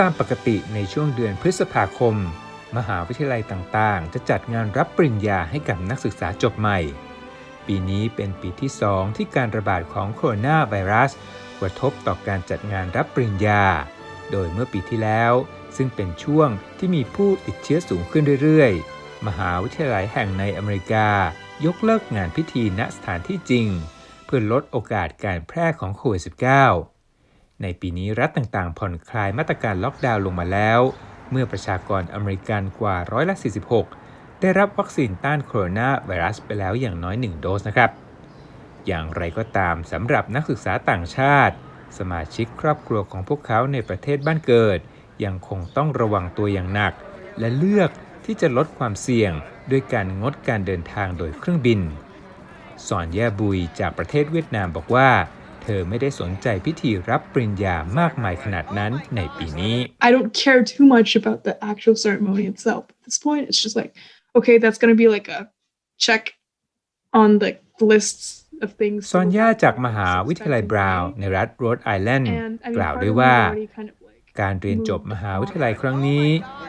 ตามปกติในช่วงเดือนพฤษภาคม มหาวิทยาลัยต่างๆ จะจัดงานรับปริญญาให้กับนักศึกษาจบใหม่ ปีนี้เป็นปีที่ 2 ที่การระบาดของโคโรนาไวรัสกระทบต่อการจัดงานรับปริญญา โดยเมื่อปีที่แล้ว ซึ่งเป็นช่วงที่มีผู้ติดเชื้อสูงขึ้นเรื่อยๆ มหาวิทยาลัยแห่งในอเมริกา ยกเลิกงานพิธีณสถานที่จริง เพื่อลดโอกาสการแพร่ของโควิด -19 ในปีนี้รัฐต่างๆ ผ่อนคลายมาตรการล็อกดาวน์ลงมาแล้ว เมื่อประชากรอเมริกันกว่าร้อยละ 46 ได้รับวัคซีนต้านโคโรนาไวรัสไปแล้วอย่างน้อย 1 โดสนะครับ อย่างไรก็ตามสำหรับนักศึกษาต่างชาติ สมาชิกครอบครัวของพวกเขาในประเทศบ้านเกิด ยังคงต้องระวังตัวอย่างหนัก และเลือกที่จะลดความเสี่ยงด้วยการงดการเดินทางโดยเครื่องบิน สอนแย่บุยจากประเทศเวียดนามบอกว่า เธอไม่ได้สนใจพิธีรับปริญญามากมายขนาดนั้นในปีนี้ I don't care too much about the actual ceremony itself. At this point, it's just like, okay, that's gonna be like a check on the lists of things. ซอนย่าจากมหาวิทยาลัยบราวน์ในรัฐโรดไอแลนด์ And I mean, กล่าว part ด้วย of me ว่า already kind of like การเรียนจบมหาวิทยาลัยครั้งนี้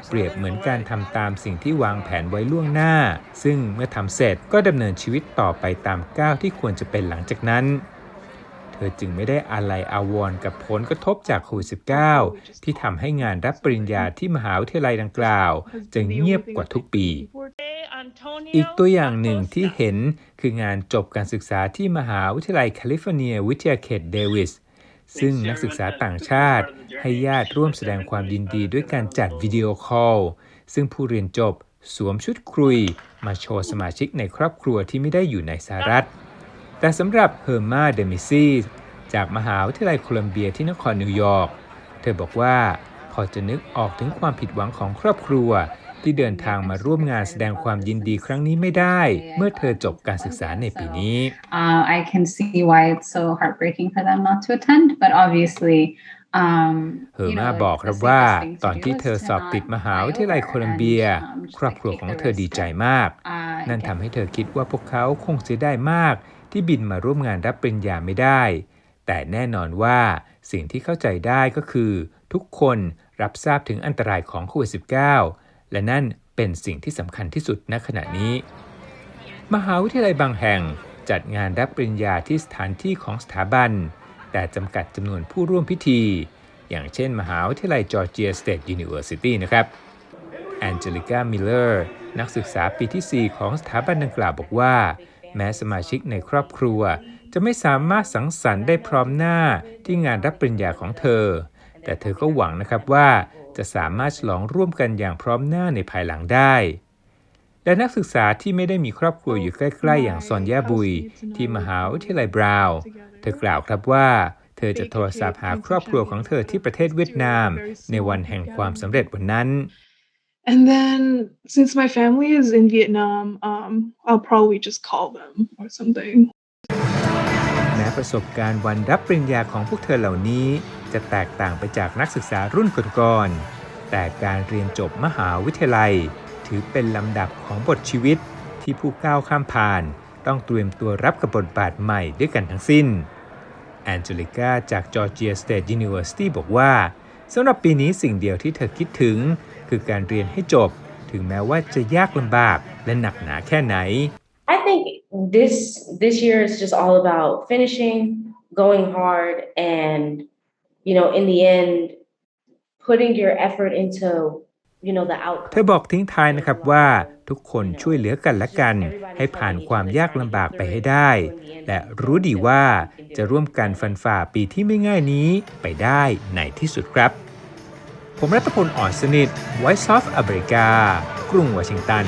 เปรียบเหมือนการทำตามสิ่งที่วางแผนไว้ล่วงหน้า ซึ่งเมื่อทำเสร็จก็ดำเนินชีวิตต่อไปตามก้าวที่ควรจะเป็นหลังจากนั้น เธอจึงไม่ได้อาลัยอาวรณ์กับผลกระทบจากโควิด -19 ที่ทำให้งานรับปริญญาที่มหาวิทยาลัยดังกล่าว จะเงียบกว่าทุกปี อีกตัวอย่างหนึ่งที่เห็นคืองานจบการศึกษาที่มหาวิทยาลัยแคลิฟอร์เนียวิทยาเขตเดวิสซึ่งนักศึกษาต่างชาติ ให้ญาติร่วมแสดงความยินดีด้วยการจัดวิดีโอคอล ซึ่งผู้เรียนจบสวมชุดครุย มาโชว์สมาชิกในครอบครัวที่ไม่ได้อยู่ในสหรัฐ แต่สำหรับเฮอร์มาเดมิซีจากมหาวิทยาลัยโคลัมเบียที่นครนิวยอร์ก เธอบอกว่าพอจะนึกออกถึงความผิดหวังของครอบครัว ที่เดินทางมาร่วมงานแสดงความยินดีครั้งนี้ไม่ได้ เมื่อเธอจบการศึกษาในปีนี้ Uh, I can see why it's so heartbreaking for them not to attend, but obviously, um, เฮอ you ร์มา know, บอก it's ครับ the ว่า safest thing to ตอน do ที่ is เธอ to สอบติด not มหาวิท fly ยาลัย over โคลัมเบีย and, um, just ครอบ like ครัว take ของ the เธอ risk ดีใจ of, มาก uh, นั่น getting ทำให้เธอคิดว่าพวกเขาคงเสียดายมาก ที่บินมาร่วมงานรับปริญญาไม่ได้ แต่แน่นอนว่าสิ่งที่เข้าใจได้ก็คือ ทุกคนรับทราบถึงอันตรายของโควิด -19 และนั่นเป็นสิ่งที่สำคัญที่สุดณขณะนี้ มหาวิทยาลัยบางแห่งจัดงานรับปริญญาที่สถานที่ของสถาบัน แต่จำกัดจำนวนผู้ร่วมพิธี อย่างเช่น มหาวิทยาลัยจอร์เจียสเตทยูนิเวอร์ซิตี้นะครับแองเจลิกามิลเลอร์นักศึกษาปีที่ 4 ของสถาบันดังกล่าวบอกว่า แม้สมาชิกในครอบครัว จะไม่สามารถสังสรรค์ได้พร้อมหน้าที่งานรับปริญญาของเธอ แต่เธอก็หวังนะครับว่าจะสามารถฉลองร่วมกันอย่างพร้อมหน้าในภายหลังได้ และนักศึกษาที่ไม่ได้มีครอบครัวอยู่ใกล้ๆ อย่างซอนยาบุย ที่มหาวิทยาลัยบราวน์เธอกล่าวครับว่าเธอจะโทรศัพท์หาครอบครัวของเธอที่ประเทศเวียดนาม ในวันแห่งความสำเร็จวันนั้น And then since my family is in Vietnam, um, I'll probably just call them or something. แม้ประสบการณ์วันรับปริญญาของพวกเธอเหล่านี้จะแตกต่างไปจากนักศึกษารุ่นก่อนๆแต่การเรียนจบมหาวิทยาลัย ถือเป็นลำดับของบทชีวิตที่ผู้ก้าวข้ามผ่าน ต้องเตรียมตัวรับกับบทบาทใหม่ด้วยกันทั้งสิ้นแอนเจลิกาจากจอร์เจียสเตทยูนิเวอร์ซิตี้บอกว่า สำหรับปีนี้สิ่งเดียวที่เธอคิดถึง คือการเรียนให้จบ ถึงแม้ว่าจะยากลำบากและหนักหนาแค่ไหน I think this this year is just all about finishing, going hard, and you know, in the end, putting your effort into you know the เธอ outcome. บอกทิ้งท้ายนะครับว่า ทุกคนช่วยเหลือกันและกัน ให้ผ่านความยากลำบากไปให้ได้ และรู้ดีว่าจะร่วมกันฟันฝ่าปีที่ไม่ง่ายนี้ไปได้ในที่สุดครับ ผมรัตพลอ่อนสนิทไวซ์ซอฟต์อเมริกา กรุงวอชิงตัน